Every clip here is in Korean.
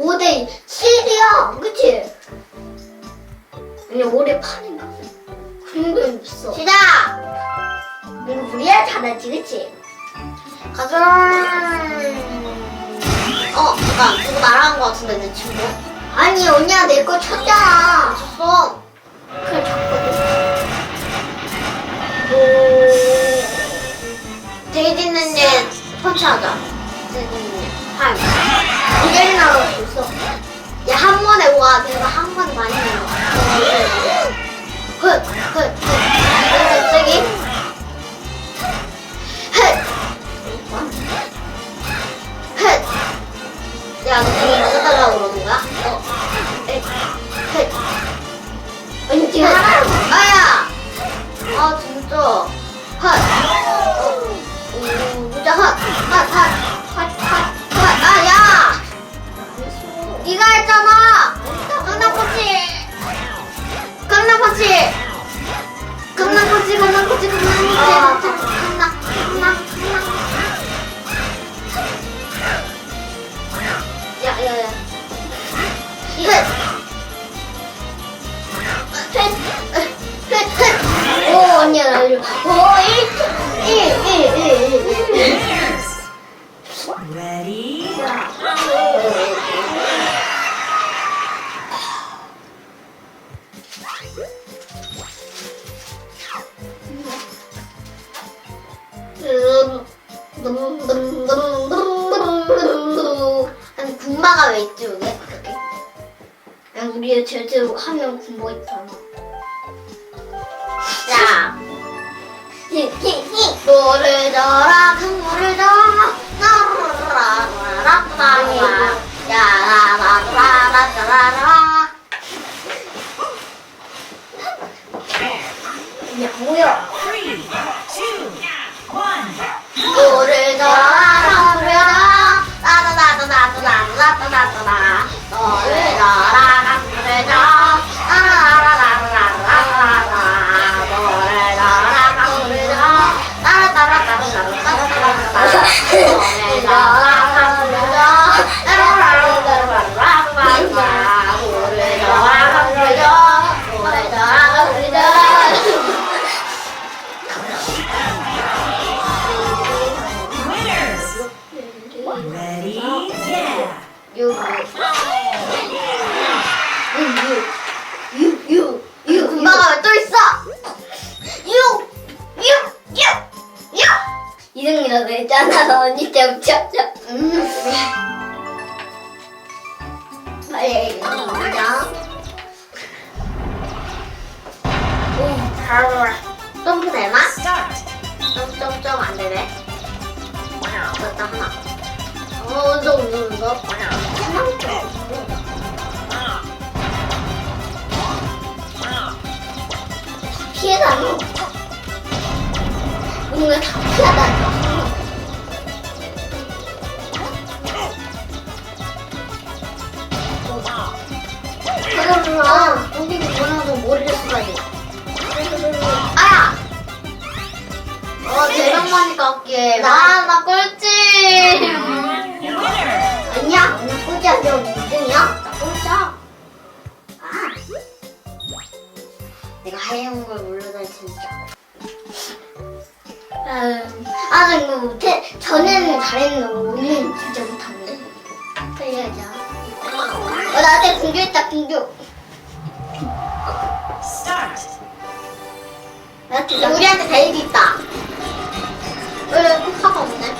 5대 7이야. 그치? 아니, 5대 8인가? 그런 거 있어. 시작! 이거 우리야 잘하지, 그치? 가자. 어, 잠깐. 누구 말하는 거 같은데, 내 친구? 아니, 언니야, 내 거 쳤잖아. 쳤어. 그래, 쳤거든. 데이지는 이제 펀치하자. 데이지는 팔. 나올 수 있어. 야, 한 번에 와. 내가 한 번에 많이 내려. 헛, 헛, 헛. 갑자기. 헛. 헛. 야, 너 그거 맞아달라고 그러는 거야? 어. 에, 헛. 언니 지금 하나 아야! 아, 진짜. 헛. 어. 오, 진짜 헛. 헛, 헛. 헛, 헛, 헛. 했잖아! 강남펀치! 강남펀치, 강남펀치, 강남펀치. 아. 강남, 강남, 강남. 야, 야, 야. 헛. 오, 언니야, 나 이거. 오, 1, 1, 노를 뭐야? Three, two, one. 노를 져라 강물을 져라 나나나나나나나나나나 너를 져라 나라라라라라라라 있잖아 너 언니 때 붙여줘 점프 되나? 점점점 안 되네 됐다 하나 어, 너 웃는 거? 피해다니. 뭔가 다 피하다니. 원하고 머리를 써야지. 아야! 어, 대박만이 깎게. 나, 나 꼴찌! 아니야, 오늘 꼬지 아니라 2등이야? 나 꼴찌야. 아. 내가 하얀 걸 몰라다니 진짜. 음, 아, 나 이거 못해. 전에는 잘했는데 오늘은 진짜 못하네. 살려자. 어, 나한테 공격했다, 공격. 나 우리한테 데이지 있다. 왜 코카가 없네?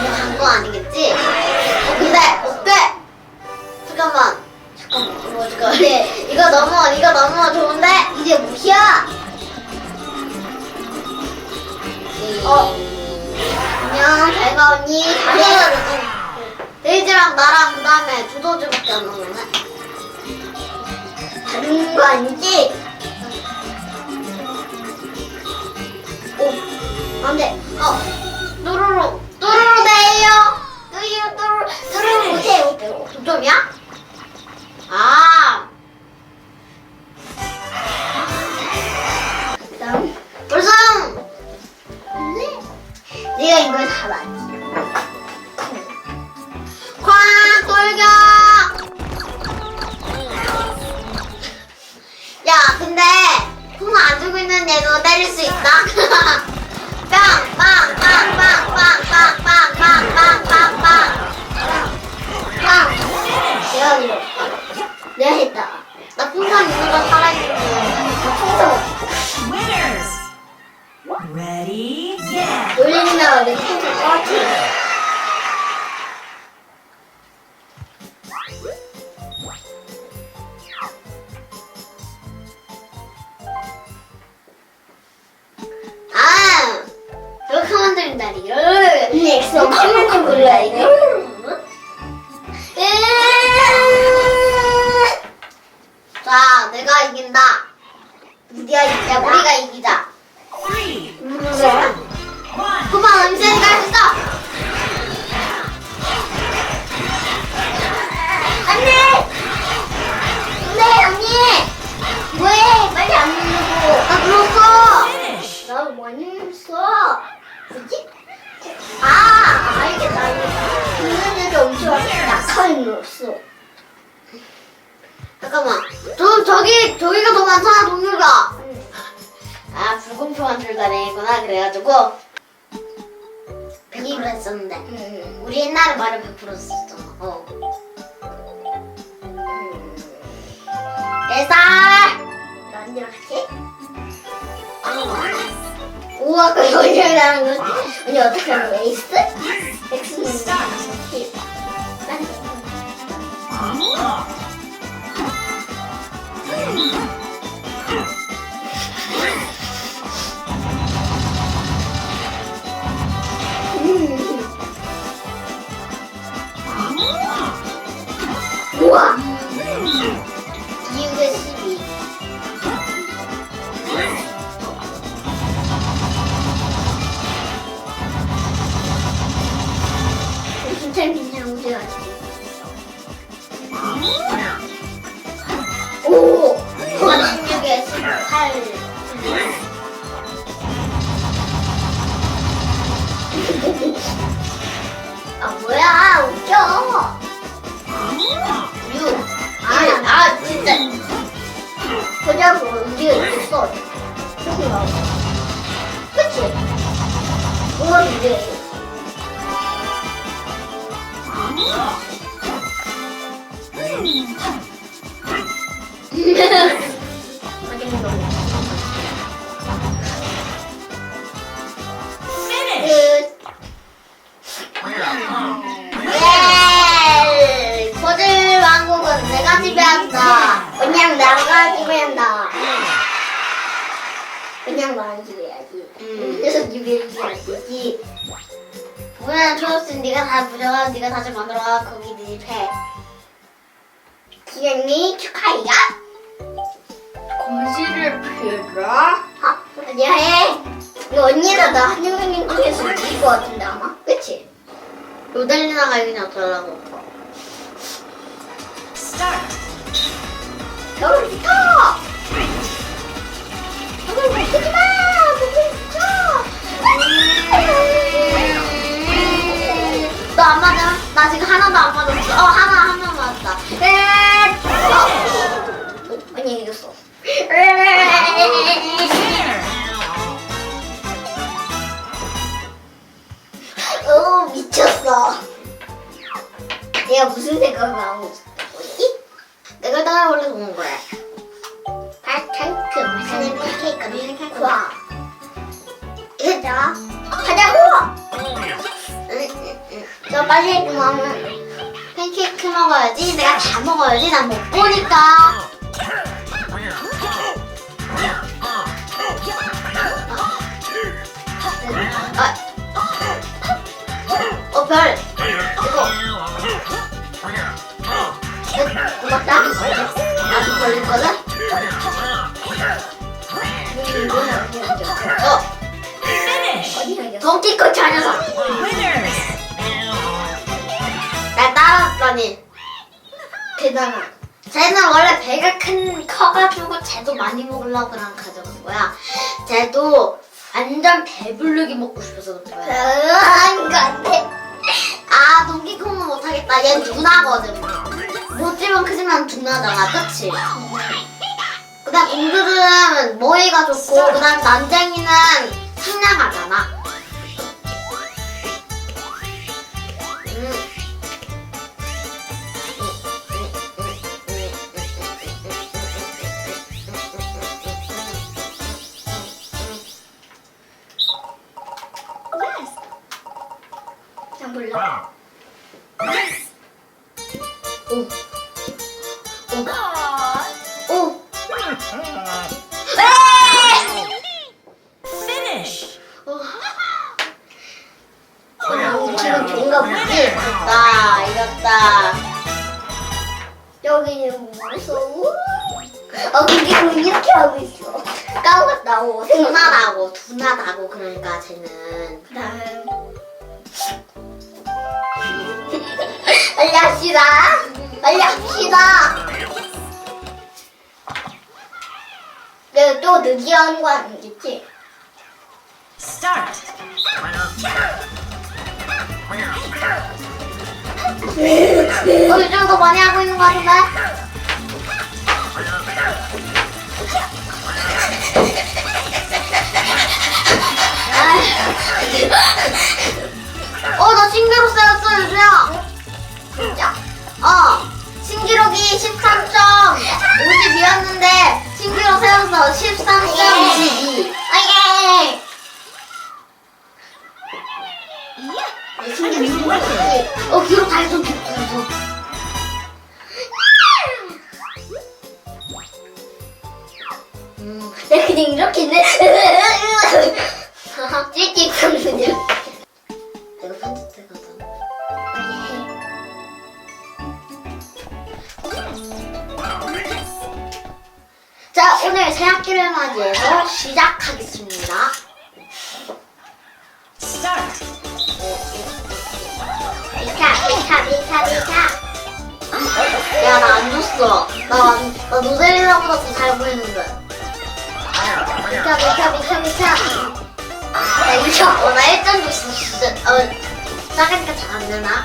이거 간거 아니겠지? 어, 근데 어때? 잠깐만. 잠깐만. 이거 잠깐. 네. 이거 너무 이거 너무 좋은데? 이제 무시야. 어. 안녕, 잘가 언니. 잘해. 데이지랑 나랑 그 다음에 두더지밖에 안 남았네. 다른 건지. 오 안돼. 어. 또로로 또로로 돼요. 또요 또로 또로 못해요 도점이야? 아. 그럼 벌써. 네. 네가 이걸 다 맞. 근데 손안 주고 있는 얘도 때릴 수 있다 다리. 엑소. 컴퓨터 골라 이거. 엄청 약하게 눌렀어. 잠깐만 저 저기 저기가 더 많잖아 동료가 응. 아 불공평한 줄다리구나 그래가지고 100% 했었는데 응. 우리 옛날에 말을 100% 했었잖아 어나 언니랑 같이? 우와 그 언니랑 거지 언니 어떻게 하는 거야? 에이스? 엑스는 1. Поляну делать кусок. Почему? Вот здесь. Yeah. 그냥 지배해야지 음. 그래서 되지 뭐야 초록색 네가 다 부져가 네가 다시 만들어 거기 네 배. 기영이 축하이야 공시를 빌라 아, 아니야 해. 이거 언니랑 나 한영민 중에서 이길 것 같은데 아마? 그치? 로달리나가 이기냐 어쩌려고! 너를 비켜! 너를 비키 나 지금 하나도 안 맞았어 어 하나 한명 맞았다 어, 언니 이겼어. Winner! 어, 미쳤어. 내가 무슨 생각을 하고 있었지? 내가 따라 원래 좋은 거야 파케이크 맛있는 팬케이크 팬케이크. 좋아. 이거자 하자고. 저 빨리 그만하면 팬케이크 먹어야지 내가 다 먹어야지 난 못 보니까 아. 어, 별. 이거. 고맙다. 나도? 어, Finish! 어디가 이겼어? 덩키코 저 녀석. 따라왔더니. 대단한. 쟤는 원래 배가 큰, 커가지고 쟤도 많이 먹으려고 그냥 가져간 거야. 쟤도 완전 배부르게 먹고 싶어서 그런 거야. 같아. 아, 동기콩은 못하겠다. 얘 누나거든. 못지만 크지만 누나잖아, 그치? 그 다음 공주는 머리가 좋고, 그 다음 난쟁이는 상냥하잖아. 난 몰라. 오. 오. 오. Finish. 오, 지금 좋은가 보지? 이겼다, 이겼다. 여기는 무서워. 어, 근데 그 이렇게 하고 있어. 까먹었다고. 생각나. 둔하다고, 둔하다고, 그러니까 쟤는. 그 다음. 빨리 합시다. 빨리 합시다. 내가 또 느끼하는 거 아니겠지? Start. 어, 이 정도 많이 하고 있는 거 같은데? 어, 나 신기록 쌓였어, 유주 13.52였는데, 신기록 세웠어. 13.22. 아예. 내 신기록 세웠지. 어, 기록 달성, 기록. 음, 내가 그냥 이렇게 있네. 찌찌 하면 오늘 새 학기를 맞이해서 시작하겠습니다. Start. 비타 비타 비타 비타. 야, 나 안 줬어. 나, 완- 나 노델이라보다 더 잘 보이는데. 비타 비타 비타 비타. 나 이거, 어, 나 1점 줬어, 진짜. 어, 작으니까 잘 안 되나?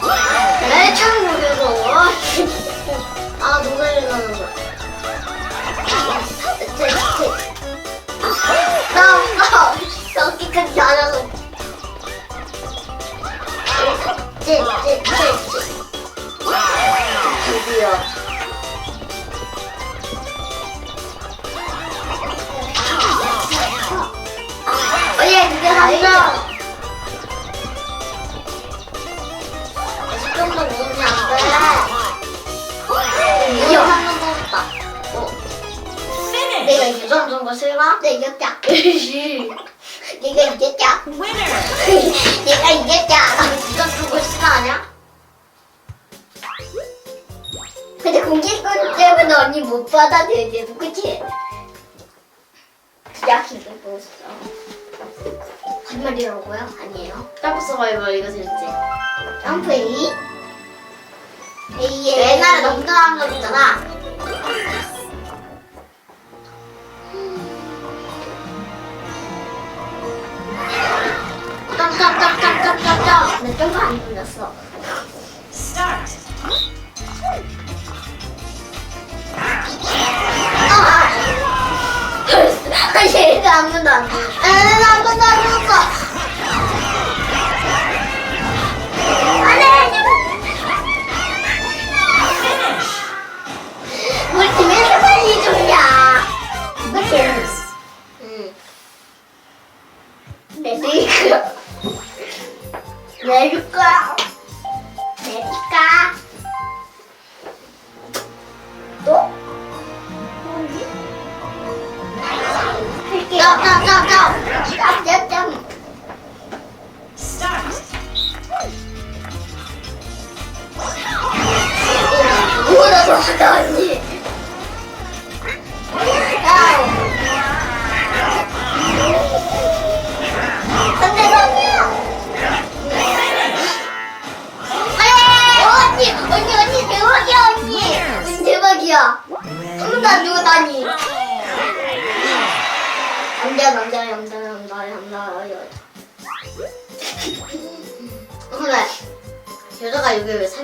나 1점 모르겠어. 아, 거. 나 나. 여기까지 안 하고. 2점 준 거 싫어? 내 이겼다. 내가 이겼다. 내가 이겼다. 2점 준거 싫어 아니야? 근데 공기꾼 때문에 언니 못 받아들이고 그치? 약간 이거 보였어. 거짓말이라고요? 아니에요. 점프 서바이벌 이거 재밌지? 점프 A. A에 옛날에 넘겨나간 거 있잖아. 점점점점점점점. 나 점프 안 돌렸어. Start. 아, 얘가 아무도 안한 번도 안 죽었어. 내릴까? 내 여기 왜 3명밖에 없냐?